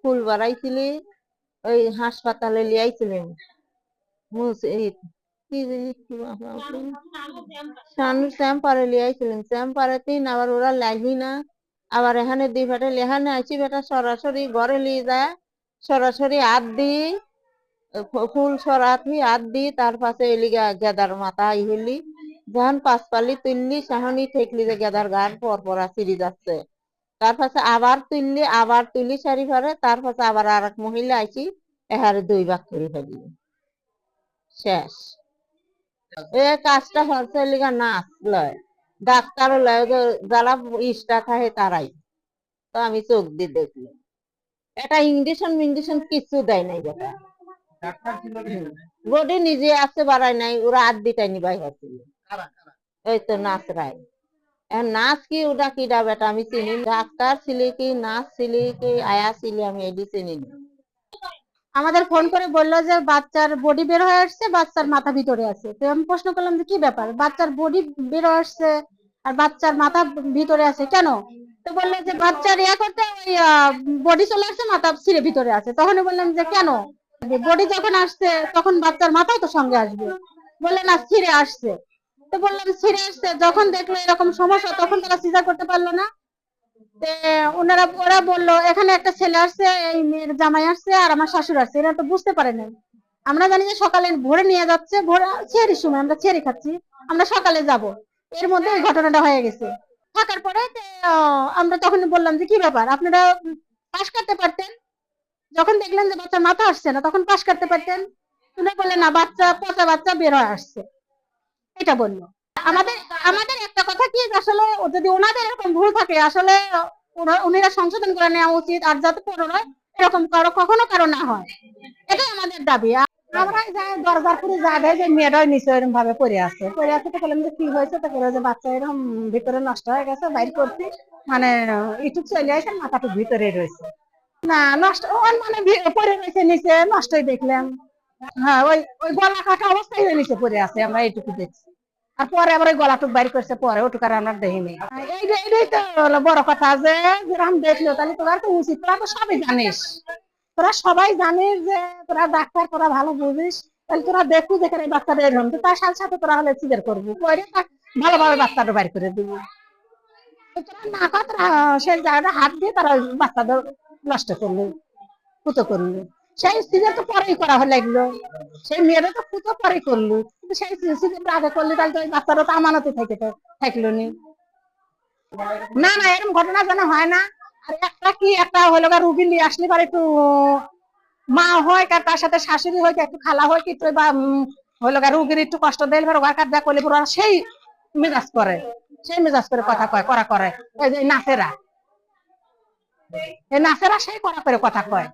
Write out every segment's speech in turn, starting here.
ফুল বাড়াইছিলি, ওই হাসপাতালে লিয়াইছিলেন আবার ওরা না। আবার এখানে দুই ফাটে লেহানে আছি বেটা সরাসরি ঘরে লিয়ে যায়, সরাসরি হাত দি ফুল সরাতি, হাত দি তার পাশে এলিগা গেদার মাথা আই হইলি। যখন পাঁচ পালি তুললি, সাহনি ঠেকলি যে গেদার গান পর পর সিঁড়ি যাচ্ছে। তার পাশে আবার তুললি আবার তুলি সারি পারে তার পাশে আবার আর এক মহিলা আইছি এহারে দুই ভাগ করে ফেলি শেষ। এ কাজটা হচ্ছে লিগা নাচ লয়। ডাক্তারও লয় যারা ইস্টা খায় তারাই। তো আমি চোখ দিয়ে দেখলি। এটা ইঞ্জেকশন মিঞ্জেকশন কিছু দেয় নাই বেটা। বডি নিজে আছে বাড়ায় নাই ওরা আদ দিটাই নিবাই হচ্ছিল এই তো নাচ রায়। নাচ কি, ওটা কিডা বেটা? আমি চিনি ডাক্তার ছিলি কি, নাচ ছিলি কি, আয়া ছিলি, আমি এডি চিনি আমাদের ফোন করে বলল যে, বাচ্চার বডি বের হয়ে আসছে, বাচ্চার মাথা ভিতরে আছে। তো আমি প্রশ্ন করলাম যে, কি ব্যাপার? বাচ্চার বডি বের হয়ে আসছে আর বাচ্চার মাথা ভিতরে আছে কেন? তো বলল যে, বাচ্চার ইয়া করতে ওই বডি চলে আসছে, মাথা ছিঁড়ে ভিতরে আছে। তখন বললাম যে, কেন? বডি যখন আসছে, তখন বাচ্চার মাথাও তো সঙ্গে আসবে। বললে, না ছিঁড়ে আসছে। তো বললাম, ছিঁড়ে আসছে যখন দেখল এরকম সমস্যা, তখন তারা সিজার করতে পারল না। ওনারা, ওরা বলল, এখানে একটা ছেলে আসছে, এই মেয়ের জামাই আসছে আর আমার শাশুড় আসছে। এরা তো বুঝতে পারে নাই। আমরা জানি যে সকালে ভোরে নিয়ে যাচ্ছে, ভোরে ছেড়ির সময় আমরা ছেড়ি খাচ্ছি, আমরা সকালে যাব। এর মধ্যে এই ঘটনাটা হয়ে গেছে। থাকার পরে আমরা তখন বললাম যে, কি ব্যাপার? আপনারা পাশ কাটতে পারতেন? যখন দেখলেন যে বাচ্চার মাথা আসছে না, তখন পাশ কাটতে পারতেন? উনি বললেন, না, বাচ্চা, পচা বাচ্চা বের হয়ে আসছে। এটা বলল। আমাদের আমাদের একটা কথা কি, আসলে যদি ওনাদের এরকম ভুল থাকে, আসলে উনিরা সংশোধন করে নেওয়া উচিত, আর যাতে পুনরায় এরকম কারও, কখনো কারও না হয়। এটাই আমাদের দাবি। আমরা দরজার করে যা দেয়, যে নিচে এরকম ভাবে পড়ে আছে। পড়ে আছে তো বললাম যে কি হয়েছে? তো যে বাচ্চা এরকম ভিতরে নষ্ট হয়ে গেছে, বাইর করছি মানে একটু চলে আসে মাথাটা ভিতরে রয়েছে। না, নষ্ট মানে পড়ে রয়েছে নিচে, নষ্টই দেখলাম। হ্যাঁ ওই ওই গলা অবস্থায় নিচে আছে, আমরা এইটুকু দেখছি। আর পরে বাইর করছে, পরে তো বড় কথা যে যেরকম দেখল, তাহলে তোরা তো উচিত জানিস। তোরা সবাই যে, তোরা ডাক্তার, তোরা ভালো বুঝিস, তাহলে তোরা দেখু যে এই বাচ্চাটা এরকম তো তার সাথে সাথে তোরা হলে সিজার করবি? করে ভালোভাবে বাচ্চাটা বাইর করে দিবি। তোরা না তোরা সেই জায়গাটা হাত দিয়ে তারা বাচ্চাদের নষ্ট করল ফুটো করল। সেই সিজার তো পরেই করা হয়ে লাগল। সেই মেয়েরা তো ফুটো পরেই করল। কিন্তু সেই সিজার আগে করলে তাহলে তো ওই বাচ্চারা তো আমানতে থেকে তো, থাকল নি। না না, এরকম ঘটনা যেন হয় না। আর একটা কি, একটা হলো গা রুগী নিয়ে আসলে পরে একটু মা হয় কার, তার সাথে শাশুড়ি হয় একটু খালা হয় কি বা হলো গা রুগীর একটু কষ্ট দেয়, এবার ওয়ার্কার যা করলে পুরো সেই মেজাজ করে। সেই মেজাজ করে কথা কয়, করা করে। এই যে নাচেরা। এই নাচেরা সেই করা করে, কথা কয়।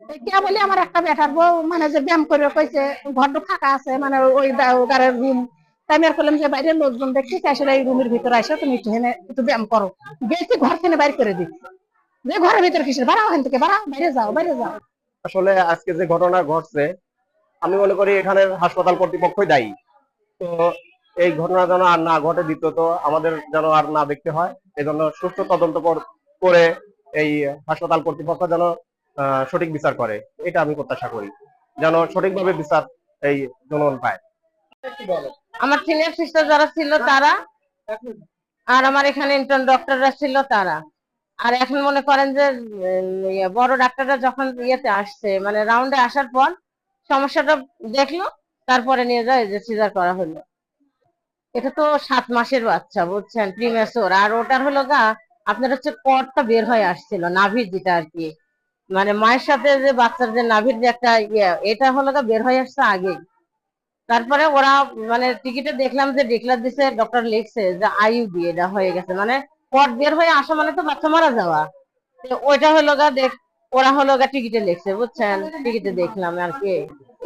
আমার একটা বেটার বউ মানে যে ব্যায়াম করে কইছে ফাঁকা আছে মানে ওই রুম তাই আমি আর করলাম যে, বাইরের লোকজন দেখছি আসলে এই রুমের ভিতরে তুমি একটু ব্যায়াম করো। গেছি ঘর বাইর করে দিচ্ছি যে ঘরের ভিতরে কিসের? থেকে বাইরে যাও বাইরে যাও। আসলে আজকে যে ঘটনা ঘটছে, আমি মনে করি এখানে হাসপাতাল কর্তৃপক্ষই দায়ী। তো এই ঘটনা যেন আর না ঘটে, দ্বিতীয়ত আমাদের যেন আর না দেখতে হয়, এজন্য সুস্থ তদন্ত কর- এই হাসপাতাল কর্তৃপক্ষ যেন সঠিক বিচার করে। এটা আমি প্রত্যাশা করি যেন সঠিকভাবে বিচার এই জনগণ পায়। আমার সিনিয়র সিস্টার যারা ছিল তারা আর আমার এখানে ইন্টার্ন ডক্টররা ছিল তারা। আর এখন মনে করেন যে ইয়ে, বড় ডাক্তাররা যখন ইয়েতে আসছে মানে রাউন্ডে আসার পর সমস্যাটা দেখল তারপরে নিয়ে যায় যে সিজার করা হলো। এটা তো সাত মাসের বাচ্চা বুঝছেন? প্রিমেসোর আর ওটার হলো গা আপনার হচ্ছে পরটা বের হয়ে আসছিল নাভির যেটা আর কি। মানে মায়ের সাথে যে বাচ্চার যে নাভির যে একটা ইয়ে এটা হলো বের হয়ে আসছে আগেই। তারপরে ওরা মানে টিকিটে দেখলাম যে ডিক্লার দিছে ডক্টর লিখছে যে আইউ দিয়ে এটা হয়ে গেছে। মানে পট বের হয়ে আসা মানে তো বাচ্চা মারা যাওয়া। ওইটা হলো গা দেখ, ওরা হলো গা টিকিটে লিখছে, বুঝছেন? টিকিটে দেখলাম আর কি।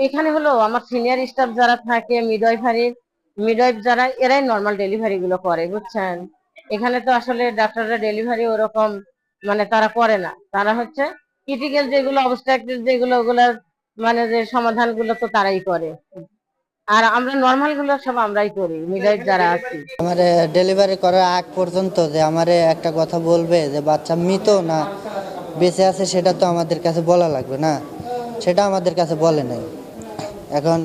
এখানে হলো আমার সিনিয়র স্টাফ যারা থাকে মিডওয়াইফারি মিডওয়াইফ যারা, এরাই নর্মাল ডেলিভারি গুলো করে, বুঝছেন? এখানে তো আসলে ডাক্তাররা ডেলিভারি ওরকম মানে তারা করে না। তারা হচ্ছে ক্রিটিক্যাল যেগুলো অবস্ট্রাকটিভ যেগুলো ওগুলোর মানে যে সমাধানগুলো তো তারাই করে। আর আমরা নর্মালগুলো সব আমরাই করি মিডওয়াইফ যারা আছি। আমার ডেলিভারি করার আগ পর্যন্ত যে আমারে একটা কথা বলবে যে বাচ্চা মৃত না বেঁচে আছে সেটা তো আমাদের কাছে বলা লাগবে না। সেটা আমাদের কাছে বলে নাই। এখন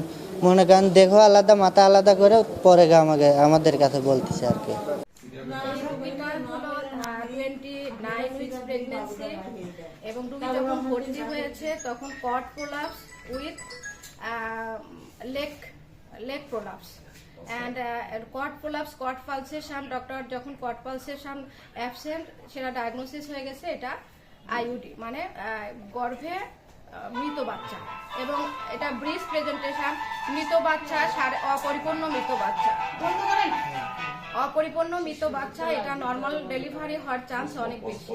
মনে করেন দেখো আলাদা মাথা আলাদা করে পরে গা আমাকে আমাদের কাছে বলতেছে আর কি। এবং রোগী যখন ভর্তি হয়েছে তখন cord prolapse with leg leg prolapse. And cord prolapse cord pulsation doctor যখন কট পালসেশন অ্যাবসেন্ট সেটা ডায়াগনোসিস হয়ে গেছে এটা আইউডি মানে গর্ভে মৃত বাচ্চা। এবং এটা ব্রিজ প্রেজেন্টেশন মৃত বাচ্চা সারে- অপরিপূর্ণ মৃত বাচ্চা। অপরিপূর্ণ মৃত বাচ্চা এটা নর্মাল ডেলিভারি হওয়ার চান্স অনেক বেশি।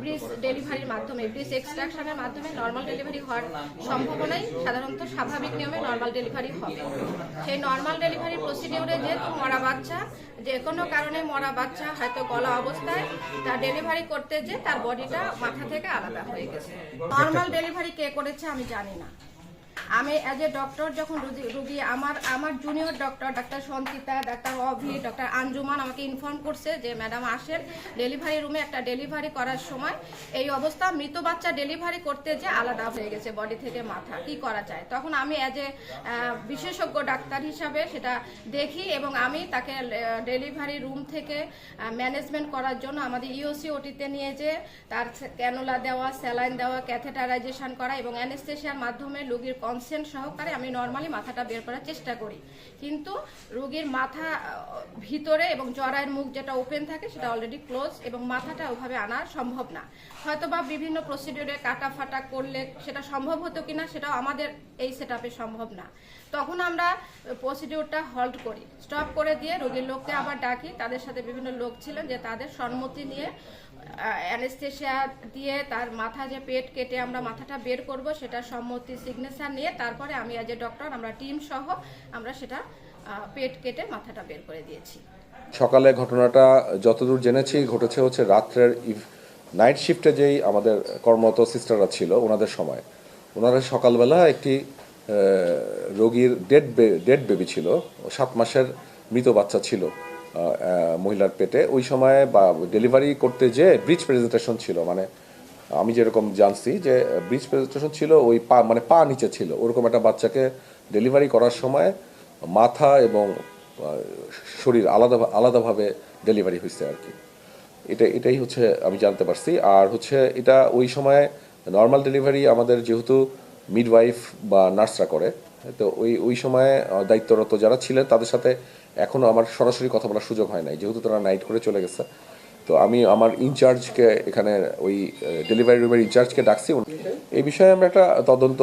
ব্রিজ ডেলিভারির মাধ্যমে ব্রিজ এক্সট্রাকশনের মাধ্যমে নর্মাল ডেলিভারি হওয়ার সম্ভাবনাই সাধারণত স্বাভাবিক নিয়মে নর্মাল ডেলিভারি হবে। সেই নর্মাল ডেলিভারি প্রসিডিউরে যেহেতু মরা বাচ্চা যে কোনো কারণে মরা বাচ্চা হয়তো গলা অবস্থায় তার ডেলিভারি করতে যে তার বডিটা মাথা থেকে আলাদা হয়ে গেছে। নর্মাল ডেলিভারি কে করেছে আমি জানি না। আমি অ্যাজ এ ডক্টর যখন রুগী- আমার আমার জুনিয়র ডক্টর ডাক্তার সঞ্চিতা ডাক্তার অভি ডক্টর আঞ্জুমান আমাকে ইনফর্ম করছে যে ম্যাডাম আসেন ডেলিভারি রুমে একটা ডেলিভারি করার সময়। এই অবস্থা, মৃত বাচ্চা ডেলিভারি করতে যে আলাদা হয়ে গেছে বডি থেকে মাথা, কি করা যায়? তখন আমি অ্যাজ এ বিশেষজ্ঞ ডাক্তার হিসাবে সেটা দেখি এবং আমি তাকে ডেলিভারি রুম থেকে ম্যানেজমেন্ট করার জন্য আমাদের ইওসি ওটিতে নিয়ে যে তার ক্যানোলা দেওয়া স্যালাইন দেওয়া ক্যাথেটারাইজেশন করা এবং অ্যানেস্থেশিয়ার মাধ্যমে রোগীর কনসেন্ট সহকারে আমি নর্মালি মাথাটা বের করার চেষ্টা করি। কিন্তু রোগীর মাথা, ভিতরে এবং জরায়ের মুখ যেটা ওপেন থাকে সেটা অলরেডি ক্লোজ এবং মাথাটা ওভাবে আনা সম্ভব না। হয়তো বা বিভিন্ন প্রসিডিউরে কাটা ফাটা করলে সেটা সম্ভব হতো কিনা সেটাও আমাদের এই সেট সম্ভব না। তখন আমরা প্রসিডিউরটা হল্ট করি। স্টপ করে দিয়ে রোগীর লোককে আবার ডাকি। তাদের সাথে বিভিন্ন লোক ছিলেন যে তাদের সম্মতি নিয়ে অ্যানেস্থেশিয়া দিয়ে তার মাথা যে পেট কেটে আমরা মাথাটা বের করব, সেটা সম্মতি সিগনেচার নিয়ে তারপরে আমি অ্যাজ এ ডক্টর আমরা টিম সহ আমরা সেটা পেট কেটে মাথাটা বের করে দিয়েছি। সকালে ঘটনাটা যতদূর জেনেছি, ঘটেছে হচ্ছে রাত্রের নাইট শিফটে যেই আমাদের কর্মরত সিস্টাররা ছিল, ওনাদের সময়। ওনারা সকালবেলা একটি রোগীর ডেড ডেড বেবি ছিল, সাত মাসের মৃত বাচ্চা ছিল মহিলার পেটে। ওই সময় বা ডেলিভারি করতে যে ব্রিজ প্রেজেন্টেশন ছিল মানে আমি যেরকম জানছি যে ব্রিজ প্রেজেন্টেশন ছিল, ওই পা মানে পা নিচে ছিল। ওরকম একটা বাচ্চাকে ডেলিভারি করার সময় মাথা এবং শরীর আলাদা, আলাদাভাবে ডেলিভারি হয়েছে আর কি। এটা, এটাই হচ্ছে আমি জানতে পারছি। আর হচ্ছে এটা ওই সময় নর্মাল ডেলিভারি আমাদের যেহেতু মিডওয়াইফ বা নার্সরা করে। তো ওই ওই সময়ে দায়িত্বরত যারা ছিলেন, তাদের সাথে এখনও আমার সরাসরি কথা বলার সুযোগ হয় নাই। যেহেতু তারা নাইট করে চলে গেছে, তো আমি আমার ইনচার্জকে এখানে ওই ডেলিভারি রুমের ইনচার্জকে ডাকছি। এই বিষয়ে আমরা একটা তদন্ত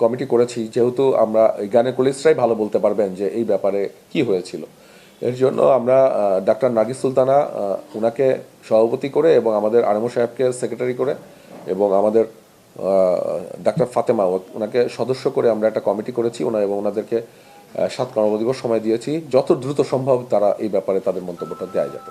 কমিটি করেছি। যেহেতু আমরা গানেকোলিস্টরাই ভালো বলতে পারবেন যে এই ব্যাপারে কি হয়েছিল। এর জন্য আমরা ডাক্তার নাগিস সুলতানা উনাকে সভাপতি করে এবং আমাদের আরমো সাহেবকে সেক্রেটারি করে এবং আমাদের ডাক্তার ফাতেমা ওনাকে সদস্য করে আমরা একটা কমিটি করেছি, ওনা এবং ওনাদেরকে সাত কর্মদিবস সময় দিয়েছি, যত দ্রুত সম্ভব তারা এই ব্যাপারে তাদের মন্তব্যটা দেয় যাতে।